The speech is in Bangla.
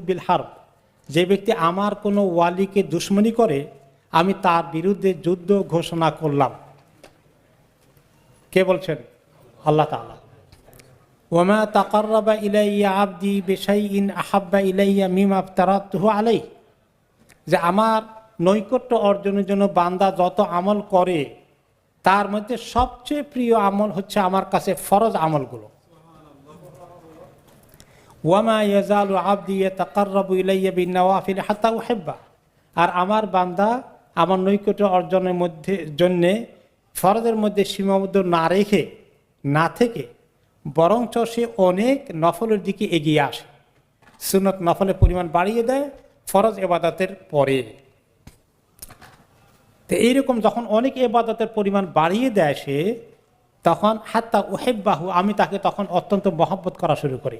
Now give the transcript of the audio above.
বিল হার্ব। যে ব্যক্তি আমার কোনো ওয়ালিকে দুশ্মনী করে, আমি তার বিরুদ্ধে যুদ্ধ ঘোষণা করলাম। কে বলছেন? আল্লাহ তাআলা। ওমা তাকাররাবা ইলাইয়া আবদি বেশাই ইন আহাব্বা ইলাইয়া মিম আফতারাতুহু আলাই যে আমার নৈকট্য অর্জনের জন্য বান্দা যত আমল করে, তার মধ্যে সবচেয়ে প্রিয় আমল হচ্ছে আমার কাছে ফরজ আমলগুলো। ওয়ামা ইয়াজালু আবদি তাকাররাবু ইলাইয়া বিন হাত্তা উহিব্বা। আর আমার বান্দা আমার নৈকট্য অর্জনের মধ্যে, জন্যে, ফরজের মধ্যে সীমাবদ্ধ না রেখে, না থেকে, বরঞ্চ সে অনেক নফলের দিকে এগিয়ে আসে। সুনত নফলের পরিমাণ বাড়িয়ে দেয়, ফরজ এবাদতের পরে। তো এইরকম যখন অনেক এবাদতের পরিমাণ বাড়িয়ে দেয় সে তখন হাত্তা ওহেব্বাহু আমি তাকে তখন অত্যন্ত মহব্বত করা শুরু করি।